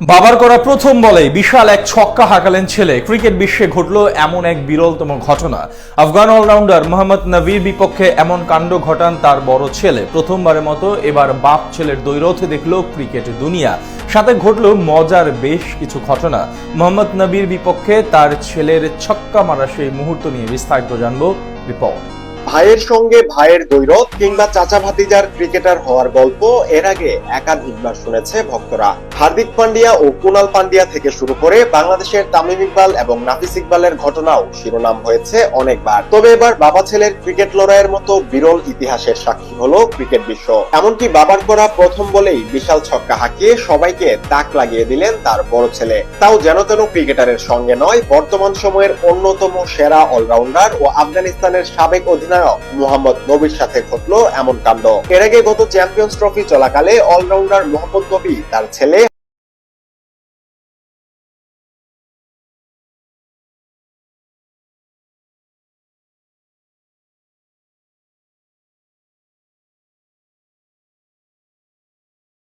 বাবার করা প্রথম বলেই বিশাল এক ছক্কা হাঁকালেন ছেলে। ক্রিকেট বিশ্বে ঘটল এমন এক বিরলতম ঘটনা। আফগান অলরাউন্ডার মোহাম্মদ নবীর বিপক্ষে এমন কাণ্ড ঘটান তার বড় ছেলে। প্রথমবারের মতো এবার বাপ ছেলের দৈরথে দেখল ক্রিকেট দুনিয়া। সাথে ঘটল মজার বেশ কিছু ঘটনা। মোহাম্মদ নবীর বিপক্ষে তার ছেলের ছক্কা মারা সেই মুহূর্ত নিয়ে বিস্তারিত জানব রিপোর্ট। ভাইয়ের সঙ্গে ভাইয়ের দৈরত কিংবা চাচা ভাতিজার ক্রিকেটার হওয়ার গল্প, এর আগে একাধিকবার শুনেছে ভক্তরা। হার্দিক পান্ডিয়া ও কুনাল পান্ডিয়া থেকে শুরু করে বাংলাদেশের তামিম ইকবাল এবং নাফিস ইকবালের ঘটনাও শিরোনাম হয়েছে অনেকবার। তবে এবার বাবা ছেলের ক্রিকেট লড়াইয়ের মতো বিরল ইতিহাসের সাক্ষী হলো ক্রিকেট বিশ্ব। এমনকি বাবার করা প্রথম বলেই বিশাল ছক্কা হাঁকিয়ে সবাইকে তাক লাগিয়ে দিলেন তার বড় ছেলে। তাও যেন তেন ক্রিকেটারের সঙ্গে নয়, বর্তমান সময়ের অন্যতম সেরা অলরাউন্ডার ও আফগানিস্তানের সাবেক অধিনায়ক মোহাম্মদ নবীর সাথে ঘটলো এমন কাণ্ড। এর আগে গত চ্যাম্পিয়ন্স ট্রফি চলাকালে অলরাউন্ডার মোহাম্মদ নবী, তার ছেলে